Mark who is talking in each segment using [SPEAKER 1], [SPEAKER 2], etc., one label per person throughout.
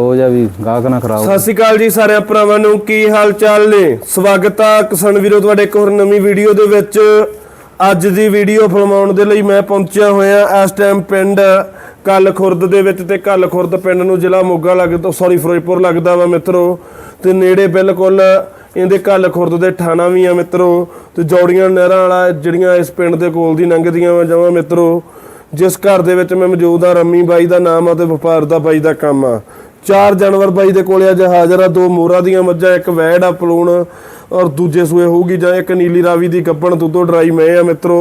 [SPEAKER 1] ਹੋ ਜਾ ਵੀ ਗਾਹਕ ਨਾ ਖਰਾਬ
[SPEAKER 2] ਸਤਿ ਸ਼੍ਰੀ ਅਕਾਲ ਜੀ ਸਾਰਿਆਂ ਭਰਾਵਾਂ ਨੂੰ, ਕੀ ਹਾਲ ਚਾਲ ਨੇ? ਸਵਾਗਤ ਆ ਕਿਸਾਨ ਵੀਰੋ ਤੁਹਾਡੇ ਇੱਕ ਹੋਰ ਨਵੀਂ ਵੀਡੀਓ ਦੇ ਵਿੱਚ। ਅੱਜ ਦੀ ਵੀਡੀਓ ਫਿਲਮਾਉਣ ਦੇ ਲਈ ਮੈਂ ਪਹੁੰਚਿਆ ਹੋਇਆ ਇਸ ਟਾਈਮ ਪਿੰਡ ਕੱਲ ਖੁਰਦ ਦੇ ਵਿੱਚ ਤੇ ਕੱਲ ਖੁਰਦ ਪਿੰਡ ਨੂੰ ਜ਼ਿਲ੍ਹਾ ਮੋਗਾ ਲੱਗਦਾ ਸੌਰੀ ਫਿਰੋਜ਼ਪੁਰ ਲੱਗਦਾ ਵਾ ਮਿੱਤਰੋ। ਤੇ ਨੇੜੇ ਬਿਲਕੁਲ ਇਹਦੇ ਕੱਲ ਖੁਰਦ ਦੇ ਠਾਣਾ ਵੀ ਆ ਮਿੱਤਰੋ। ਤੇ ਜੌੜੀਆਂ ਨਹਿਰਾਂ ਵਾਲਾ ਜਿਹੜੀਆਂ ਇਸ ਪਿੰਡ ਦੇ ਕੋਲ ਦੀ ਲੰਘਦੀਆਂ ਵਾ ਜਮਾਂ ਮਿੱਤਰੋ। ਜਿਸ ਘਰ ਦੇ ਵਿੱਚ ਮੈਂ ਮੌਜੂਦ ਆ ਰੰਮੀ ਬਾਈ ਦਾ ਨਾਮ ਆ ਤੇ ਵਪਾਰ ਦਾ ਬਾਈ ਦਾ ਕੰਮ ਆ। ਚਾਰ ਜਾਨਵਰ ਬਾਈ ਦੇ ਕੋਲੇ ਅੱਜ ਹਾਜ਼ਰ ਆ ਦੋ ਮੋਰਾ ਦੀਆਂ ਮੱਝਾਂ ਇੱਕ ਵੈੜ ਆ ਪਲੂਣ ਔਰ ਦੂਜੇ ਸੂਏ ਹੋਊਗੀ ਜਾਂ ਇੱਕ ਨੀਲੀ ਰਾਵੀ ਦੀ ਗੱਬਣ ਦੁੱਧੋ ਡਰਾਈ ਮੈਂ ਆ ਮਿੱਤਰੋ।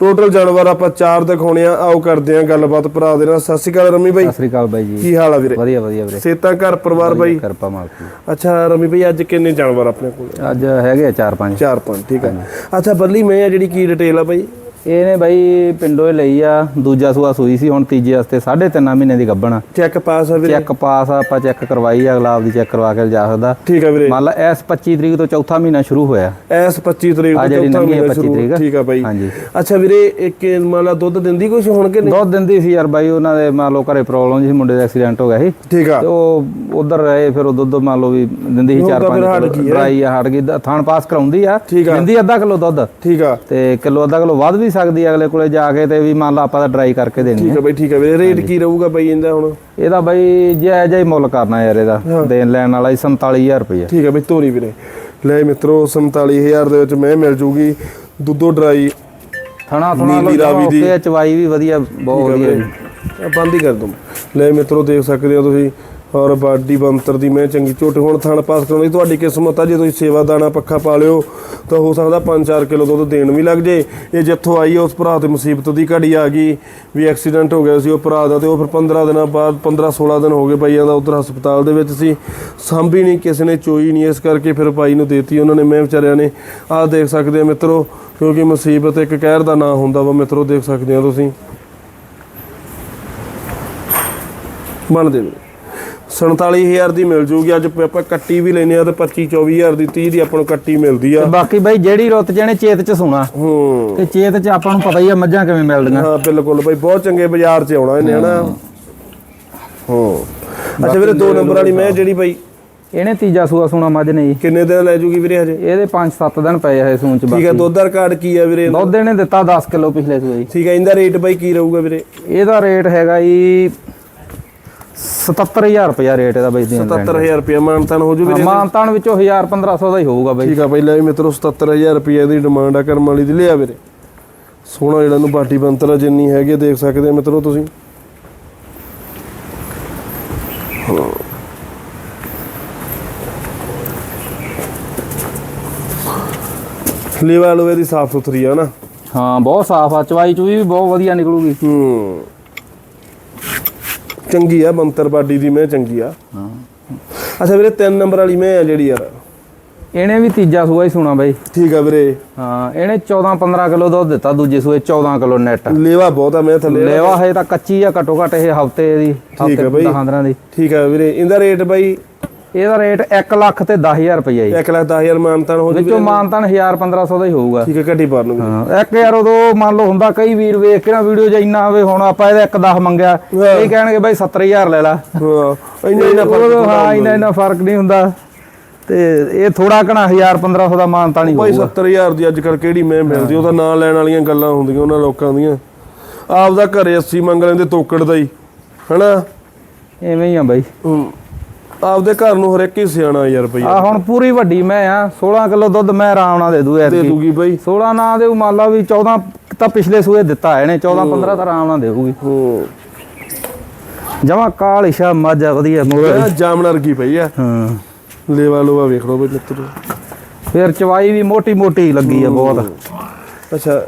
[SPEAKER 2] ਟੋਟਲ ਜਾਨਵਰ ਆਪਾਂ ਚਾਰ ਦਿਖਾਉਣੇ ਆ ਆਓ ਕਰਦੇ ਆ ਗੱਲਬਾਤ ਭਰਾ ਦੇ ਨਾਲ। ਸਤਿ ਸ਼੍ਰੀ ਅਕਾਲ ਰੰਮੀ ਬਾਈ।
[SPEAKER 1] ਸਤਿ ਸ੍ਰੀ ਅਕਾਲ ਬਾਈ ਜੀ।
[SPEAKER 2] ਕੀ ਹਾਲ ਆ ਵੀਰੇ?
[SPEAKER 1] ਵਧੀਆ ਵਧੀਆ ਵੀਰੇ।
[SPEAKER 2] ਸੇਤਾ ਘਰ ਪਰਿਵਾਰ ਬਾਈ?
[SPEAKER 1] ਕਿਰਪਾ ਮਾਲਕੀ
[SPEAKER 2] ਅੱਛਾ ਰੰਮੀ ਬਾਈ ਅੱਜ ਕਿੰਨੇ ਜਾਨਵਰ ਆਪਣੇ ਕੋਲ?
[SPEAKER 1] ਅੱਜ ਹੈਗੇ ਆ ਚਾਰ ਪੰਜ।
[SPEAKER 2] ਚਾਰ ਪੰਜ ਠੀਕ ਆ। ਅੱਛਾ ਬੱਲੀ ਮੈਂ ਆ ਜਿਹੜੀ ਕੀ ਡਿਟੇਲ ਆ ਬਾਈ?
[SPEAKER 1] ਇਹਨੇ ਬਾਈ ਪਿੰਡੋਂ ਹੀ ਲਈ ਆ ਦੂਜਾ ਸੂਆ ਸੂਈ ਸੀ ਹੁਣ ਤੀਜੇ ਵਾਸਤੇ 3.5 ਮਹੀਨੇ ਦੀ ਗੱਬਣ
[SPEAKER 2] ਚੈੱਕ ਪਾਸ ਆ ਵੀਰੇ?
[SPEAKER 1] ਚੈੱਕ ਪਾਸ ਆ, ਆਪਾਂ ਚੈੱਕ ਕਰਵਾਈ ਆ ਗੁਲਾਬ ਦੀ ਚੈੱਕ ਕਰਵਾ ਕੇ ਜਾ ਸਕਦਾ।
[SPEAKER 2] ਠੀਕ ਆ ਵੀਰੇ।
[SPEAKER 1] ਮੰਨ ਲਾ ਇਸ 25 ਤਰੀਕ ਤੋਂ ਚੌਥਾ ਮਹੀਨਾ ਸ਼ੁਰੂ ਹੋਇਆ।
[SPEAKER 2] ਐਸ 25 ਤਰੀਕ
[SPEAKER 1] ਆ
[SPEAKER 2] ਤੋਂ
[SPEAKER 1] ਜਿਹੜੀ
[SPEAKER 2] ਚੌਥਾ ਮਹੀਨਾ
[SPEAKER 1] 25
[SPEAKER 2] ਸ਼ੁਰੂ।
[SPEAKER 1] ਤਰੀਕ।
[SPEAKER 2] ਠੀਕ ਆ ਬਾਈ।
[SPEAKER 1] ਹਾਂਜੀ।
[SPEAKER 2] ਅੱਛਾ ਵੀਰੇ ਇੱਕ ਮੰਨ ਲਾ ਦੁੱਧ ਦਿੰਦੀ ਕੁਛ ਹੁਣ ਕਿ ਨਹੀਂ?
[SPEAKER 1] ਦੁੱਧ ਦਿੰਦੀ ਸੀ ਯਾਰ ਬਾਈ ਉਹਨਾਂ ਦੇ ਮੰਨ ਲਓ ਘਰੇ ਪ੍ਰੋਬਲਮ ਸੀ ਮੁੰਡੇ ਦਾ ਐਕਸੀਡੈਂਟ ਹੋ ਗਿਆ ਸੀ।
[SPEAKER 2] ਠੀਕ ਆ।
[SPEAKER 1] ਤੇ ਉਹ ਉਧਰ ਰਹੇ ਫਿਰ ਉਹ ਦੁੱਧ ਮੰਨ ਲਓ ਵੀ ਦਿੰਦੀ ਸੀ ਚਾਰ
[SPEAKER 2] ਤਾਂ ਫਿਰ ਹਟ ਹੈ।
[SPEAKER 1] ਡਰਾਈ ਆ ਹਟ ਗਈ। ਦ- ਥਣ ਪਾਸ ਕਰਾਉਂਦੀ ਆ।
[SPEAKER 2] ਠੀਕ ਆ।
[SPEAKER 1] ਦਿੰਦੀ ਅੱਧਾ ਕਿਲੋ ਦੁੱਧ।
[SPEAKER 2] ਠੀਕ ਆ।
[SPEAKER 1] ਤੇ ਕਿਲੋ ਅੱਧਾ ਕਿਲੋ ਵੱਧ ਵੀ ਸਕਦੀ ਅਗਲੇ ਕੋਲੇ ਜਾ ਕੇ ਤੇ ਵੀ ਮੰਨ ਲਾ ਆਪਾਂ ਤਾਂ ਡਰਾਈ ਕਰਕੇ ਦੇਣੀ
[SPEAKER 2] ਠੀਕ
[SPEAKER 1] ਆ।
[SPEAKER 2] ਬਾਈ ਠੀਕ ਆ ਵੀਰੇ ਰੇਟ ਕੀ ਰਹੂਗਾ ਬਾਈ ਇਹਦਾ ਹੁਣ?
[SPEAKER 1] ਇਹਦਾ ਬਾਈ ਜੇ ਜਿਹਾ ਹੀ ਮੁੱਲ ਕਰਨਾ ਯਾਰ ਇਹਦਾ। ਦੇਣ ਲੈਣ ਵਾਲਾ ਹੀ 47000 ਰੁਪਏ
[SPEAKER 2] ਠੀਕ ਆ ਬਾਈ ਤੋਰੀ ਵੀਰੇ। ਲੈ ਮਿੱਤਰੋ 47000 ਦੇ ਵਿੱਚ ਮੈਂ ਮਿਲ ਜੂਗੀ। ਦੁੱਧੋ ਡਰਾਈ
[SPEAKER 1] ਥਣਾ ਥਣਾ
[SPEAKER 2] ਨੀਲੀ ਰਾਵੀ ਦੀ।
[SPEAKER 1] ਚਵਾਈ ਵੀ ਵਧੀਆ ਬਹੁਤ ਵਧੀਆ ਜੀ।
[SPEAKER 2] ਬੰਦ ਹੀ ਕਰ ਦੂੰ। ਲੈ ਮਿੱਤਰੋ ਦੇਖ ਸਕਦੇ ਹੋ ਤੁਸੀਂ। ਔਰ ਬਾਡੀ ਬੰਤਰ ਦੀ ਮੈਂ ਚੰਗੀ ਝੋਟ ਹੁਣ ਥਣ ਪਾਸ ਕਰਾਉਂਦੀ ਤੁਹਾਡੀ ਕਿਸਮਤ ਆ, ਜੇ ਤੁਸੀਂ ਸੇਵਾ ਦਾਣਾ ਪੱਖਾ ਪਾ ਲਿਓ, ਤਾਂ ਹੋ ਸਕਦਾ 5-4 ਕਿਲੋ ਦੁੱਧ ਦੇਣ ਵੀ ਲੱਗ ਜੇ। ਇਹ ਜਿੱਥੋਂ ਆਈ ਉਸ ਭਰਾ ਤੇ ਮੁਸੀਬਤ ਦੀ ਘੜੀ ਆ ਗਈ, ਵੀ ਐਕਸੀਡੈਂਟ ਹੋ ਗਿਆ ਸੀ, ਉਹ ਭਰਾ ਦਾ ਤੇ ਉਹ ਫਿਰ 15 ਦਿਨਾਂ ਬਾਅਦ 15-16 ਦਿਨ ਹੋ ਗਏ ਬਾਈਆਂ ਦਾ ਉਧਰ ਹਸਪਤਾਲ ਦੇ ਵਿੱਚ ਸੀ। ਸਾਂਭੀ ਨਹੀਂ, ਕਿਸੇ ਨੇ ਚੋਈ ਨਹੀਂ, ਇਸ ਕਰਕੇ ਫਿਰ ਭਾਈ ਨੂੰ ਦੇਤੀ ਉਹਨਾਂ ਨੇ। ਮੈਂ ਵਿਚਾਰਿਆਂ ਨੇ, ਆਹ ਦੇਖ ਸਕਦੇ ਆ ਮਿੱਤਰੋ, ਕਿਉਂਕਿ ਮੁਸੀਬਤ ਇੱਕ ਕਹਿਰ ਦਾ ਨਾਂ ਹੁੰਦਾ ਵਾ, ਮਿੱਤਰੋ, ਦੇਖ ਸਕਦੇ ਆ ਤੁਸੀਂ। ਬਣਦੇ ਵੀਰੇ 47000 ਦੀ ਮਿਲ ਜੂਗੀ। ਅੱਜ ਆਪਾਂ ਕੱਟੀ ਵੀ ਲੈਨੇ ਆ ਤੇ 25 24000 ਦੀ 30 ਦੀ ਆਪਾਂ ਨੂੰ ਕੱਟੀ ਮਿਲਦੀ ਆ।
[SPEAKER 1] ਤੇ ਬਾਕੀ ਬਾਈ ਜਿਹੜੀ ਰੁੱਤ ਜਣੇ ਚੇਤ ਚ ਸੁਣਾ।
[SPEAKER 2] ਹੂੰ।
[SPEAKER 1] ਤੇ ਚੇਤ ਚ ਆਪਾਂ ਨੂੰ ਪਤਾ ਹੀ ਆ ਮੱਝਾਂ ਕਿਵੇਂ ਮਿਲਦੀਆਂ।
[SPEAKER 2] ਹਾਂ ਬਿਲਕੁਲ ਬਾਈ ਬਹੁਤ ਚੰਗੇ ਬਾਜ਼ਾਰ 'ਚ ਆਉਣਾ ਇਹਨੇ ਹਨਾ? ਹੂੰ। ਅੱਛਾ ਵੀਰੇ ਦੋ ਨੰਬਰ ਵਾਲੀ ਮੈਂ ਜਿਹੜੀ ਬਾਈ?
[SPEAKER 1] ਇਹਨੇ ਤੀਜਾ ਸੂਆ ਸੁਣਾ ਮੱਝ ਨੇ ਜੀ।
[SPEAKER 2] ਕਿੰਨੇ ਦਿਨ ਲੈ ਜੂਗੀ ਵੀਰੇ ਹਜੇ?
[SPEAKER 1] ਇਹਦੇ 5-7 ਦਿਨ ਪਏ ਆ ਇਹ ਸੂਣ ਚ
[SPEAKER 2] ਠੀਕ
[SPEAKER 1] ਬਾਕੀ।
[SPEAKER 2] ਹੈ ਦੁੱਧ ਦਾ ਰਿਕਾਰਡ ਕੀ ਆ ਵੀਰੇ
[SPEAKER 1] ਦੁੱਧ ਇਹਨੇ ਦਿੱਤਾ 10 ਕਿਲੋ ਪਿਛਲੇ ਸੂਏ ਜੀ
[SPEAKER 2] ਠੀਕ ਹੈ ਇਹਦਾ ਰੇਟ ਬਾਈ ਕੀ ਰਹੂਗਾ ਵੀਰੇ?
[SPEAKER 1] ਇਹਦਾ ਰੇਟ ਹੈਗਾ ਜੀ 77000 ਰੁਪਇਆ ਰੇਟ ਇਹਦਾ ਬਾਈ ਦੇਣ ਲੈਣ
[SPEAKER 2] 77000 ਰੁਪਏ ਮਾਨਤਾਨ ਹੋ ਜੂ ਵੀਰੇ
[SPEAKER 1] ਮਾਨਤਾਨ ਵਿੱਚੋਂ 1000 1500 ਦਾ ਹੀ ਹੋਊਗਾ ਬਾਈ।
[SPEAKER 2] ਠੀਕ ਆ ਬਾਈ ਲੈ ਮਿੱਤਰੋ 77000 ਰੁਪਏ ਦੀ ਡਿਮਾਂਡ ਆ ਕਰਮ ਵਾਲੀ ਦੀ। ਲਿਆ ਵੀਰੇ। ਸੋਹਣਾ ਜਿਹੜਾ ਨੂੰ ਬਾਟੀ ਬੰਤਰ ਜਿੰਨੀ ਹੈਗੀ ਦੇਖ ਸਕਦੇ ਮਿੱਤਰੋ ਤੁਸੀਂ। ਲੇਵਾ ਲੋਵੇ ਦੀ ਸਾਫ਼ ਸੁਥਰੀ ਆ ਨਾ।
[SPEAKER 1] ਹਾਂ ਬਹੁਤ ਸਾਫ਼ ਆ ਚਵਾਈ ਚੂਈ ਵੀ ਬਹੁਤ ਵਧੀਆ ਨਿਕਲੂਗੀ।
[SPEAKER 2] ਹੂੰ। ਚੰਗੀ ਆ ਬੰਤਰ ਬਾਡੀ ਦੀ ਮੈਂ ਚੰਗੀ ਆ।
[SPEAKER 1] ਹਾਂ।
[SPEAKER 2] ਅੱਛਾ ਵੀਰੇ ਤਿੰਨ ਨੰਬਰ ਵਾਲੀ ਮੈਂ ਆ ਜਿਹੜੀ ਯਾਰ।
[SPEAKER 1] ਇਹਨੇ ਵੀ ਤੀਜਾ ਸੂਆ ਹੀ ਸੁਣਾ ਬਾਈ।
[SPEAKER 2] ਠੀਕ ਆ ਵੀਰੇ।
[SPEAKER 1] ਹਾਂ ਇਹਨੇ 14 15 ਕਿਲੋ ਦੁੱਧ ਦਿੱਤਾ ਦੂਜੇ ਸੂਏ 14 ਕਿਲੋ ਨੈਟ
[SPEAKER 2] ਲੇਵਾ ਬਹੁਤ ਆ ਮੈਂ ਥੱਲੇ।
[SPEAKER 1] ਲੈਵਾ ਹੈ ਤਾਂ ਕੱਚੀ ਆ ਘਟੋ ਘਟ ਇਹ ਹਫ਼ਤੇ ਦੀ
[SPEAKER 2] ਠੀਕ ਆ ਬਾਈ।
[SPEAKER 1] 10 ਦਿਨਾਂ ਦੀ।
[SPEAKER 2] ਠੀਕ ਆ ਵੀਰੇ ਇਹਦਾ ਰੇਟ ਬਾਈ
[SPEAKER 1] ਇਹਦਾ ਰੇਟ 1 ਲੱਖ ਤੇ 10000 ਰੁਪਇਆ ਜੀ।
[SPEAKER 2] 1 ਲੱਖ 10000 ਮਾਨਤਾਨ ਹੋ ਜੂ
[SPEAKER 1] ਵਿੱਚੋਂ ਮਾਨਤਾਨ 1000 1500 ਦਾ ਹੀ ਹੋਊਗਾ।
[SPEAKER 2] ਠੀਕ ਹੈ ਘੱਟੀ ਪਾ ਲੂੰਗਾ
[SPEAKER 1] ਹਾਂ ਇੱਕ ਯਾਰ ਉਦੋਂ ਮੰਨ ਲਓ ਹੁੰਦਾ ਕਈ ਵੀਰ ਵੇਖ ਕੇ ਨਾ ਵੀਡੀਓ 'ਚ ਇੰਨਾ ਹੋਵੇ ਹੁਣ ਆਪਾਂ ਇਹਦਾ ਇੱਕ 10 ਮੰਗਿਆ
[SPEAKER 2] ਹਾਂ।
[SPEAKER 1] ਇਹ ਕਹਿਣਗੇ ਬਾਈ 70000 ਲੈ ਲਾ।
[SPEAKER 2] ਹਾਂ ਇੰਨਾ ਇੰਨਾ ਫ਼ਰਕ
[SPEAKER 1] ਹਾਂ ਇੰਨਾ ਇੰਨਾ ਫ਼ਰਕ ਨਹੀਂ ਹੁੰਦਾ। ਤੇ ਇਹ ਥੋੜਾ ਘਣਾ 1000 1500 ਦਾ ਮਾਨਤਾ ਨਹੀਂ
[SPEAKER 2] ਭਾਈ
[SPEAKER 1] ਹੋਊਗਾ।
[SPEAKER 2] 70000 ਦੀ ਅੱਜ ਕੱਲ ਕਿਹੜੀ ਮੈਂ ਮਿਲਦੀ ਉਹਦਾ ਨਾਂ ਲੈਣ ਵਾਲੀਆਂ ਗੱਲਾਂ ਹੁੰਦੀਆਂ ਉਹਨਾਂ ਲੋਕਾਂ ਦੀਆਂ। ਆਪਦਾ ਘਰੇ 80 ਮੰਗ ਲੈਂਦੇ ਤੋਕੜ ਦਾ ਹੀ। ਹਨਾ?
[SPEAKER 1] ਐਵੇਂ ਹੀ ਆ ਬਾਈ।
[SPEAKER 2] ਹੂੰ। ਆਪਦੇ ਘਰ ਨੂੰ ਹਰ ਇੱਕ ਹੀ ਸਿਆਣਾ ਯਾਰ ਭਈ
[SPEAKER 1] ਆ ਹੁਣ ਪੂਰੀ ਵੱਡੀ ਮੈਂ ਆ 16 ਕਿਲੋ ਦੁੱਧ ਮੈਂ ਆਰਾਮ ਨਾਲ ਦੇ ਦੂ
[SPEAKER 2] ਦੇ
[SPEAKER 1] ਐਤਕੀ
[SPEAKER 2] ਦੂਗੀ ਬਾਈ।
[SPEAKER 1] 16 ਨਾ ਦੇ ਮੰਨ ਲਾ ਵੀ 14 ਤਾਂ ਪਿਛਲੇ ਸੂਏ ਦਿੱਤਾ ਇਹਨੇ 14 15 ਤਾਂ ਆਰਾਮ ਨਾਲ ਦੇਊਗੀ।
[SPEAKER 2] ਹੂੰ।
[SPEAKER 1] ਜਮਾ ਕਾਲ ਇਸ਼ਾ ਆ ਵਧੀਆ
[SPEAKER 2] ਇਹ ਜਾਮਣ ਵਰਗੀ ਪਈ ਆ।
[SPEAKER 1] ਹਾਂ।
[SPEAKER 2] ਲੇਵਾ ਲੋਵਾ ਵੇਖ ਲਓ ਬਈ ਮਿੱਤਰੋ।
[SPEAKER 1] ਫਿਰ ਚਵਾਈ ਵੀ ਮੋਟੀ ਮੋਟੀ ਲੱਗੀ ਆ ਬਹੁਤ।
[SPEAKER 2] ਅੱਛਾ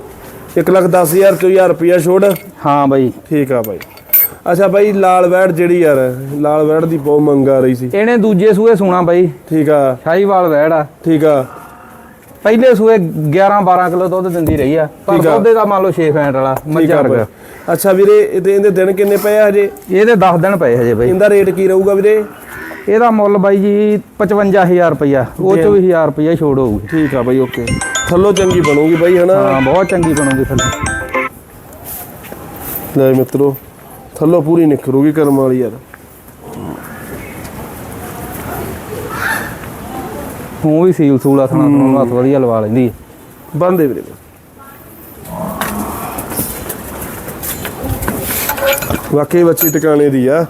[SPEAKER 2] 1 ਲੱਖ 10000 ਤੋਂ 1000 ਰੁਪਿਆ ਛੋੜ।
[SPEAKER 1] ਹਾਂ ਬਾਈ।
[SPEAKER 2] ਠੀਕ ਆ ਬਾਈ। ਅੱਛਾ ਬਾਈ ਲਾਲ ਵੈੜ ਜਿਹੜੀ ਯਾਰ ਲਾਲ ਵੈੜ ਦੀ ਬਹੁਤ ਮੰਗ ਆ ਰਹੀ ਸੀ।
[SPEAKER 1] ਇਹਨੇ ਦੂਜੇ ਸੂਏ ਸੁਣਾ ਬਾਈ।
[SPEAKER 2] ਠੀਕ ਆ।
[SPEAKER 1] ਸ਼ਾਹੀਵਾਲ ਵੈੜ ਆ।
[SPEAKER 2] ਠੀਕ ਆ।
[SPEAKER 1] ਪਹਿਲੇ ਸੂਏ 11 12 ਕਿਲੋ ਦੁੱਧ ਦਿੰਦੀ ਰਹੀ ਆ। ਪਰ। ਦੁੱਧ ਦਾ ਮੰਨ ਲਓ 6 ਫੈਂਟ ਵਾਲਾ ਮੱਝਾਂ ਵਰਗਾ।
[SPEAKER 2] ਅੱਛਾ ਵੀਰੇ ਇਹਦੇ ਇਹਦੇ ਦਿਨ ਕਿੰਨੇ ਪਏ ਆ ਹਜੇ?
[SPEAKER 1] ਇਹਦੇ 10 ਦਿਨ ਪਏ ਹਜੇ ਬਾਈ।
[SPEAKER 2] ਇਹਦਾ ਰੇਟ ਕੀ ਰਹੂਗਾ ਵੀਰੇ?
[SPEAKER 1] ਇਹਦਾ ਮੁੱਲ ਬਾਈ ਜੀ 55000 ਰੁਪਇਆ ਉਹ ਚੋਂ ਵੀ 1000 ਰੁਪਇਆ ਛੋੜ ਹੋਊਗੀ।
[SPEAKER 2] ਠੀਕ ਆ ਬਾਈ ਓਕੇ। ਥੱਲੋਂ ਚੰਗੀ ਬਣੂਗੀ ਬਾਈ ਹਨਾ?
[SPEAKER 1] ਹਾਂ ਬਹੁਤ ਚੰਗੀ ਬਣੂਗੀ ਥੱਲੇ।
[SPEAKER 2] ਲੈ ਮਿੱਤਰੋ ਥੱਲੋਂ ਪੂਰੀ ਨਿਕਲੂਗੀ ਕਰਮ ਵਾਲੀ ਯਾਰ।
[SPEAKER 1] ਉਹ ਵੀ ਸੀਲ ਸੂਲ ਆ ਥਣਾ ਥਣਾ ਵਧੀਆ ਲਵਾ ਲੈਂਦੀ
[SPEAKER 2] ਬੰਦੇ ਵੀਰੇ ਵਾਕਈ ਬੱਚੀ ਟਿਕਾਣੇ ਦੀ ਆ।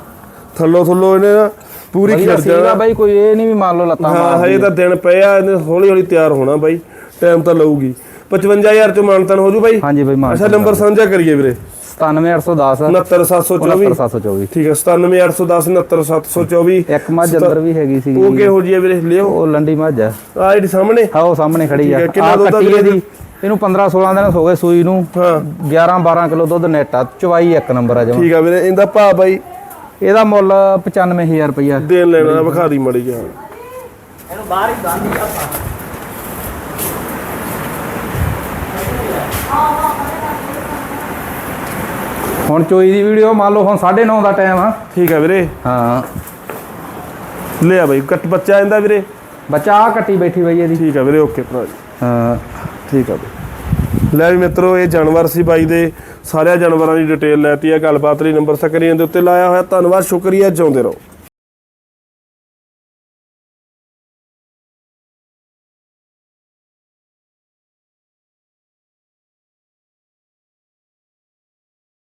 [SPEAKER 2] ਥੱਲੋ ਥੱਲੋ ਇਹਨੇ ਨਾ ਪੂਰੀ ਖਿੜ ਜਾਣਾ
[SPEAKER 1] ਬਾਈ ਕੋਈ ਇਹ ਨਹੀਂ ਵੀ ਮੰਨ ਲਓ ਲੱਤਾਂ
[SPEAKER 2] ਹਾਂ ਹਜੇ ਤਾਂ ਦਿਨ ਪਏ ਆ ਇਹਨੇ ਹੌਲੀ ਹੌਲੀ ਤਿਆਰ ਹੋਣਾ ਬਾਈ। ਟਾਈਮ ਤਾਂ ਲਊਗੀ। 55000 ਚ ਮਾਨਤਨ ਹੋ ਜੂ ਬਾਈ।
[SPEAKER 1] ਹਾਂਜੀ ਬਾਈ ਮਾਨ
[SPEAKER 2] ਅੱਛਾ ਨੰਬਰ ਸਾਂਝਾ ਕਰੀਏ ਵੀਰੇ।
[SPEAKER 1] 97810
[SPEAKER 2] 69724
[SPEAKER 1] 69724
[SPEAKER 2] ਠੀਕ ਹੈ 97810 69724
[SPEAKER 1] ਇੱਕ ਮੱਝ ਅੰਦਰ ਵੀ ਹੈਗੀ ਸੀ
[SPEAKER 2] ਉਹ ਕਿਹੋ ਆ ਵੀਰੇ? ਲਿਓ।
[SPEAKER 1] ਉਹ ਲੰਡੀ ਮੱਝ ਆ
[SPEAKER 2] ਆ ਜਿਹੜੀ ਸਾਹਮਣੇ।
[SPEAKER 1] ਹਾਂ ਉਹ ਸਾਹਮਣੇ ਖੜੀ ਆ।
[SPEAKER 2] ਹੈ, ਆ
[SPEAKER 1] ਕੱਟੀ ਇਹਦੀ। ਇਹਨੂੰ 15 16 ਦਿਨ ਹੋ ਗਏ ਸੂਈ ਨੂੰ।
[SPEAKER 2] ਹਾਂ।
[SPEAKER 1] 11 12 ਕਿਲੋ ਦੁੱਧ ਨੈਟ ਆ। ਚਵਾਈ ਇੱਕ ਨੰਬਰ ਆ ਜਮਾ।
[SPEAKER 2] ਠੀਕ ਆ ਵੀਰੇ ਇਹਦਾ ਭਾ ਬਾਈ?
[SPEAKER 1] ਇਹਦਾ ਮੁੱਲ 95000 ਰੁਪਇਆ
[SPEAKER 2] ਦੇਣ ਲੈਣਾ ਵਿਖਾ ਦੀ ਮੜੀ ਜਾ
[SPEAKER 1] ਹੁਣ ਚੋਈ ਦੀ ਵੀਡੀਓ ਮੰਨ ਲਓ ਹੁਣ 9:30 ਦਾ ਟਾਈਮ ਆ।
[SPEAKER 2] ਠੀਕ ਆ ਵੀਰੇ।
[SPEAKER 1] ਹਾਂ।
[SPEAKER 2] ਲਿਆ ਬਾਈ ਕੱਟ ਬੱਚਾ ਇਹਦਾ ਵੀਰੇ।
[SPEAKER 1] ਬੱਚਾ ਆ ਕੱਟੀ ਬੈਠੀ ਬਈ ਇਹਦੀ।
[SPEAKER 2] ਠੀਕ ਆ ਵੀਰੇ ਓਕੇ ਭਰਾ ਜੀ।
[SPEAKER 1] ਹਾਂ।
[SPEAKER 2] ਠੀਕ ਆ ਬਈ। ਲੈ ਵੀ ਮਿੱਤਰੋ ਇਹ ਜਾਨਵਰ ਸੀ ਬਾਈ ਦੇ। ਸਾਰਿਆਂ ਜਾਨਵਰਾਂ ਦੀ ਡਿਟੇਲ ਲੈਤੀ ਆ ਗੱਲਬਾਤ ਲਈ ਨੰਬਰ ਸਕਰੀਨ ਦੇ ਉੱਤੇ ਲਾਇਆ ਹੋਇਆ। ਧੰਨਵਾਦ ਸ਼ੁਕਰੀਆ ਜਿਉਂਦੇ ਰਹੋ।